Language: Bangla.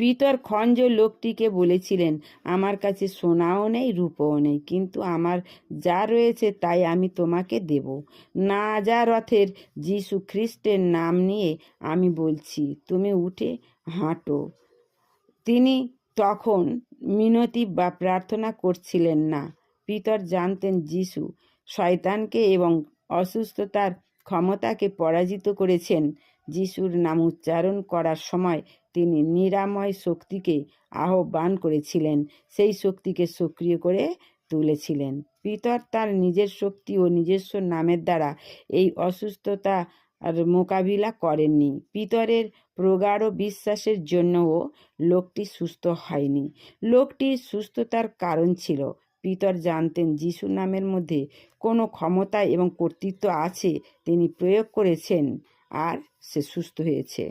পিতর খঞ্জ লোকটিকে বলেছিলেন, আমার কাছে সোনাও নেই, রূপও নেই, কিন্তু আমার যা রয়েছে তাই আমি তোমাকে দেব। না যা রথের যিশু খ্রিস্টের নাম নিয়ে আমি বলছি, তুমি উঠে হাঁটো তিনি তখন মিনতি বা প্রার্থনা করছিলেন না। পিতর জানতেন যিশু শয়তানকে এবং অসুস্থতার ক্ষমতাকে পরাজিত করেছেন। যিশুর নাম উচ্চারণ করার সময় তিনি নিরাময় শক্তিকে আহ্বান করেছিলেন। সেই শক্তিকে সক্রিয় করে তুলেছিলেন। পিতর তার নিজের শক্তি ও নিজস্ব নামের দ্বারা এই অসুস্থতা আর মোকাবিলা করেননি। পিতরের প্রগাঢ় বিশ্বাসের জন্যও লোকটি সুস্থ হয়নি। লোকটির সুস্থতার কারণ ছিল। পিতর জানতেন যিশু নামের মধ্যে কোনো ক্ষমতা এবং কর্তৃত্ব আছে। তিনি প্রয়োগ করেছেন। আর সে সুস্থ হয়েছে।